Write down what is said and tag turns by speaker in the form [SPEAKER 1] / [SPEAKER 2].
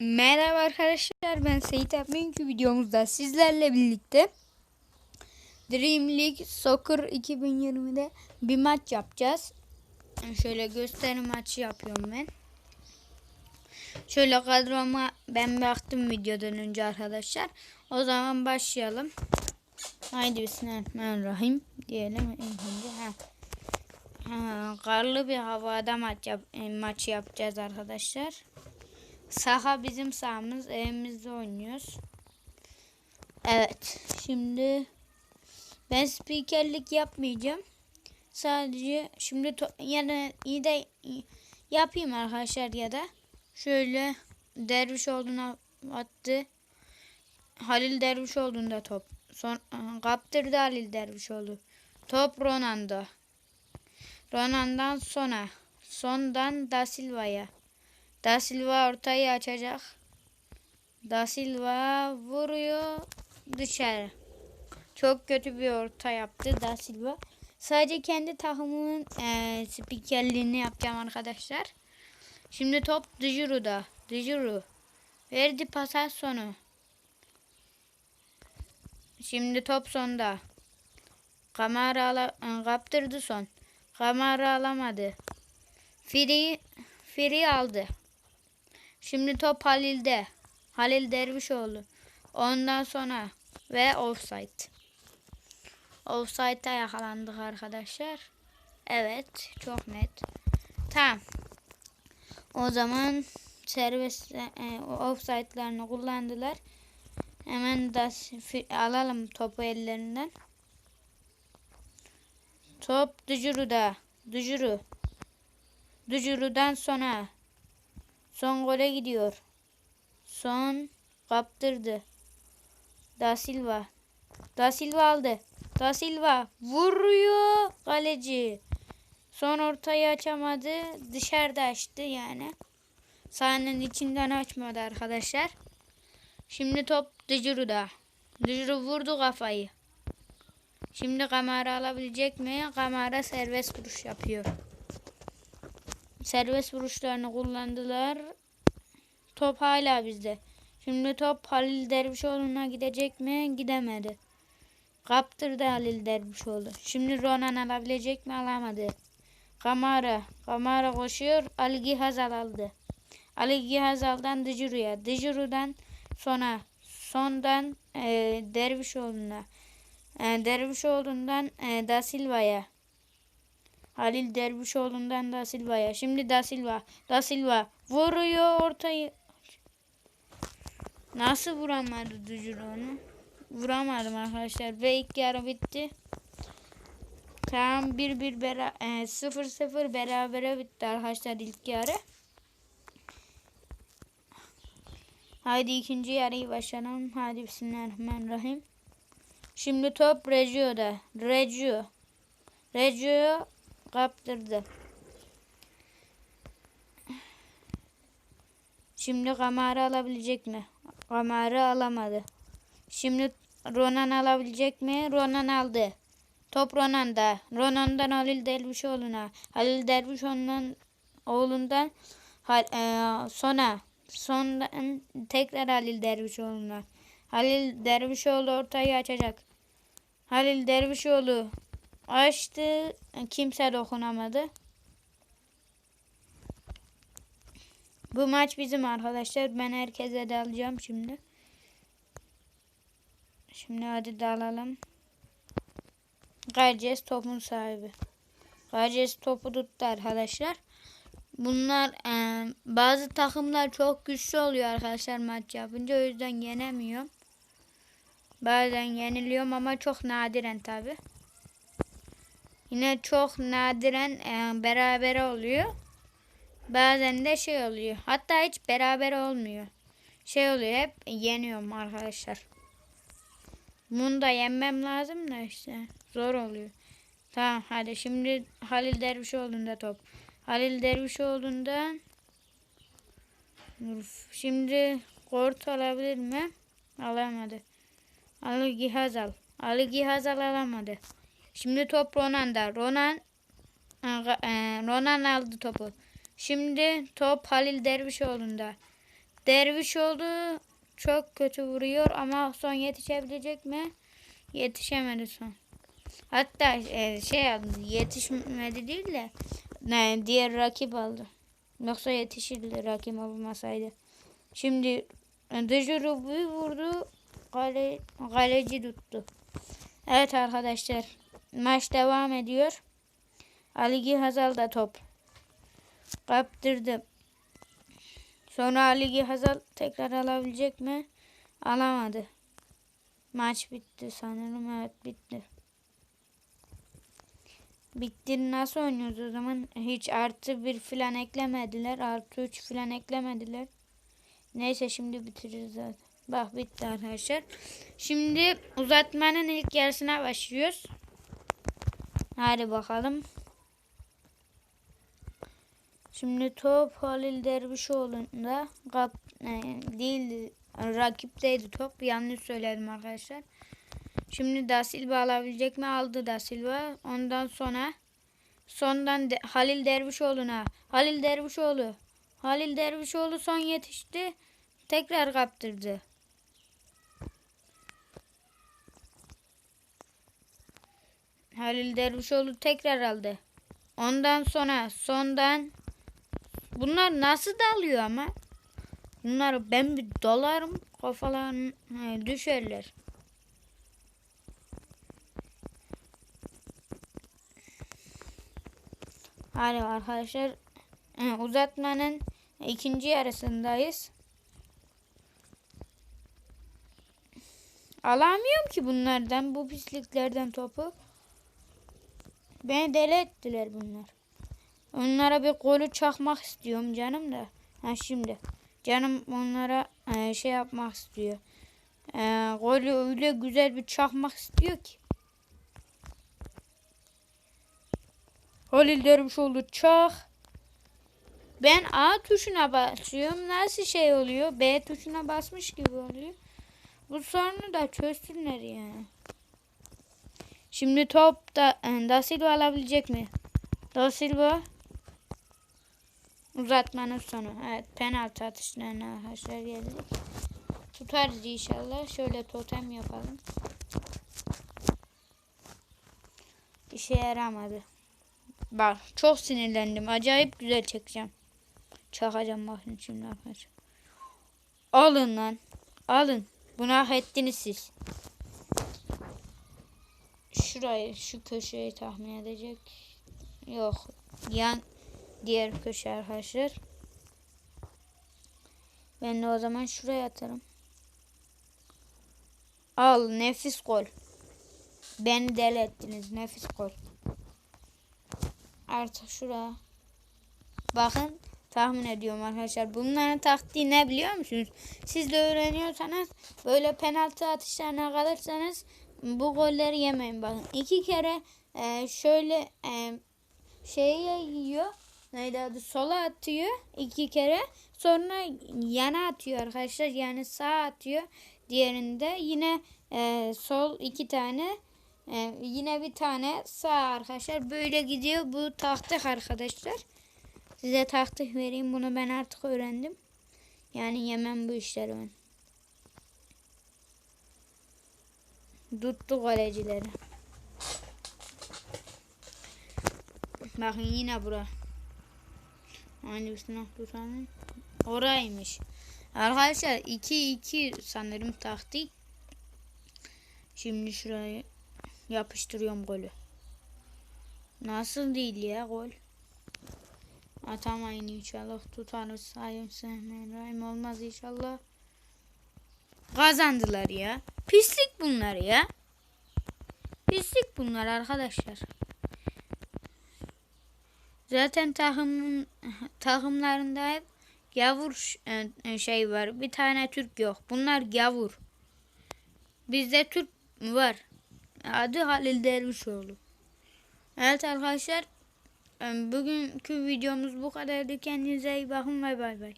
[SPEAKER 1] Merhaba arkadaşlar ben Seyit Bugünkü videomuzda sizlerle birlikte Dream League Soccer 2020'de bir maç yapacağız. Şöyle gösteri maçı yapıyorum ben. Şöyle kadroma ben baktım videodan önce arkadaşlar. O zaman başlayalım. Haydi bismillahirrahmanirrahim diyelim. Ha. Ha, karlı bir havada maç, yap, e, maç yapacağız arkadaşlar. Saha bizim sahamız. Evimizde oynuyoruz. Evet. Şimdi ben spikerlik yapmayacağım. Sadece şimdi yani iyi de yapayım arkadaşlar ya da şöyle derviş olduğuna attı. Halil derviş olduğunda top. Son kaptırdı Halil derviş oldu. Top Ronaldo. Ronaldo'dan sonra sondan Da Silva'ya. Da Silva ortayı açacak. Da Silva vuruyor dışarı. Çok kötü bir orta yaptı Da Silva. Sadece kendi takımımın eee spikerliğini yapacağım arkadaşlar. Şimdi top Dijuru'da. Dijuru. Verdi pasaj sonu. Şimdi top sonda. Kamara ala, e, kaptırdı son. Kamara alamadı. Free, free aldı. Şimdi top Halil'de. Halil Dervişoğlu. Ondan sonra ve offside. Offside'da yakalandık arkadaşlar. Evet, çok net. Tamam. O zaman serbest e, offside'larını kullandılar. Hemen da alalım topu ellerinden. Top Dujuru'da. Dujuru. Dujuru'dan sonra son gole gidiyor. Son kaptırdı. Da Silva. Da Silva aldı. Da Silva vuruyor kaleci. Son ortayı açamadı. Dışarıda açtı yani. Sahanın içinden açmadı arkadaşlar. Şimdi top Dijuru'da. Dijuru vurdu kafayı. Şimdi Kamara alabilecek mi? Kamara serbest vuruş yapıyor. Serbest vuruşlarını kullandılar. Top hala bizde. Şimdi top Halil Dervişoğlu'na gidecek mi? Gidemedi. Kaptırdı Halil Dervişoğlu. Şimdi Ronan alabilecek mi? Alamadı. Kamara. Kamara koşuyor. Ali Gihazal aldı. Ali Gihazal'dan Dijuru'ya. Dijuru'dan sonra sondan e, Dervişoğlu'na. E, Dervişoğlu'ndan e, Da Silva'ya. Halil Dervişoğlu'ndan Da Silva'ya. Şimdi Da Silva. Da Silva vuruyor ortayı. Nasıl vuramadı Dücür onu? Vuramadım arkadaşlar. Ve ilk yarı bitti. Tamam 1-1 bera 0-0 berabere bitti arkadaşlar ilk yarı. Haydi ikinci yarıyı başlayalım. Hadi bismillahirrahmanirrahim. Şimdi top Reggio'da. Reggio. Reggio kaptırdı. Şimdi Kamara alabilecek mi? Kamara alamadı. Şimdi Ronan alabilecek mi? Ronan aldı. Top Ronan'da. Ronan'dan Halil Dervişoğlu'na. Halil Dervişoğlu'ndan oğlundan Hal, e, sona. Sondan tekrar Halil Dervişoğlu'na. Halil Dervişoğlu ortayı açacak. Halil Dervişoğlu açtı. Kimse dokunamadı. Bu maç bizim arkadaşlar. Ben herkese de alacağım şimdi. Şimdi hadi dalalım. Garces topun sahibi. Garces topu tuttu arkadaşlar. Bunlar e, bazı takımlar çok güçlü oluyor arkadaşlar maç yapınca. O yüzden yenemiyorum. Bazen yeniliyorum ama çok nadiren tabi. Yine çok nadiren e, beraber oluyor. Bazen de şey oluyor. Hatta hiç beraber olmuyor. Şey oluyor hep yeniyorum arkadaşlar. Bunu da yenmem lazım da işte. Zor oluyor. Tamam hadi şimdi Halil Dervişoğlu'nda top. Halil Dervişoğlu'nda Şimdi kort alabilir mi? Alamadı. Ali Gihazal. Ali Gihazal alamadı. Şimdi top Ronan'da. Ronan Ronan aldı topu. Şimdi top Halil Dervişoğlu'nda. Derviş oldu. Çok kötü vuruyor ama son yetişebilecek mi? Yetişemedi son. Hatta e, şey aldı, yetişmedi değil de ne, diğer rakip aldı. Yoksa yetişirdi rakip olmasaydı. Şimdi e, Dejuru bir vurdu. Kale, kaleci tuttu. Evet arkadaşlar. Maç devam ediyor. Aligi Hazal da top. Kaptırdı. Sonra Aligi Hazal tekrar alabilecek mi? Alamadı. Maç bitti sanırım. Evet bitti. Bitti nasıl oynuyoruz o zaman? Hiç artı bir falan eklemediler. Artı üç falan eklemediler. Neyse şimdi bitiririz zaten. Bak bitti arkadaşlar. Şimdi uzatmanın ilk yarısına başlıyoruz. Hadi bakalım. Şimdi top Halil Dervişoğlu'nda kap e, değildi. Rakipteydi top. Yanlış söyledim arkadaşlar. Şimdi Da Silva alabilecek mi? Aldı Da Silva. Ondan sonra sondan de, Halil Dervişoğlu'na. Halil Dervişoğlu. Halil Dervişoğlu son yetişti. Tekrar kaptırdı. Halil Dervişoğlu tekrar aldı. Ondan sonra sondan bunlar nasıl dalıyor ama? Bunlar ben bir dalarım kafalarını he, düşerler. Hadi arkadaşlar uzatmanın ikinci yarısındayız. Alamıyorum ki bunlardan bu pisliklerden topu. Beni deli ettiler bunlar. Onlara bir golü çakmak istiyorum canım da. Ha şimdi. Canım onlara e, şey yapmak istiyor. E, golü öyle güzel bir çakmak istiyor ki. Halil Dervişoğlu çak. Ben A tuşuna basıyorum. Nasıl şey oluyor? B tuşuna basmış gibi oluyor. Bu sorunu da çözsünler yani. Şimdi top da e, Da Silva alabilecek mi? Da Silva uzatmanın sonu. Evet penaltı atışlarına arkadaşlar geldik. Tutarız inşallah. Şöyle totem yapalım. İşe yaramadı. Bak çok sinirlendim. Acayip güzel çekeceğim. Çakacağım bakın şimdi arkadaşlar. Alın lan. Alın. Bunu hak ettiniz siz. Şurayı şu köşeyi tahmin edecek. Yok. Yan diğer köşe arkadaşlar. Ben de o zaman şuraya atarım. Al nefis gol. Beni deli ettiniz. Nefis gol. Artık şuraya. Bakın tahmin ediyorum arkadaşlar. Bunların taktiği ne biliyor musunuz? Siz de öğreniyorsanız böyle penaltı atışlarına kalırsanız bu golleri yemeyin bakın. iki kere e, şöyle e, şeye yiyor. Neydi adı? Sola atıyor iki kere. Sonra yana atıyor arkadaşlar. Yani sağ atıyor. Diğerinde yine e, sol iki tane e, yine bir tane sağ arkadaşlar. Böyle gidiyor. Bu taktik arkadaşlar. Size taktik vereyim. Bunu ben artık öğrendim. Yani yemem bu işleri ben. Tuttu kalecileri. Bakın yine bura. Hangisini tutanın? Oraymış. Arkadaşlar 2-2 sanırım taktik. Şimdi şurayı yapıştırıyorum golü. Nasıl değil ya gol? Atamayın inşallah tutarız. Sayın Rahim olmaz inşallah. Kazandılar ya. Pislik bunlar ya. Pislik bunlar arkadaşlar. Zaten takımın takımlarında hep gavur e, şey var. Bir tane Türk yok. Bunlar gavur. Bizde Türk var. Adı Halil Dervişoğlu. Evet arkadaşlar. Bugünkü videomuz bu kadardı. Kendinize iyi bakın. Bay bay bay.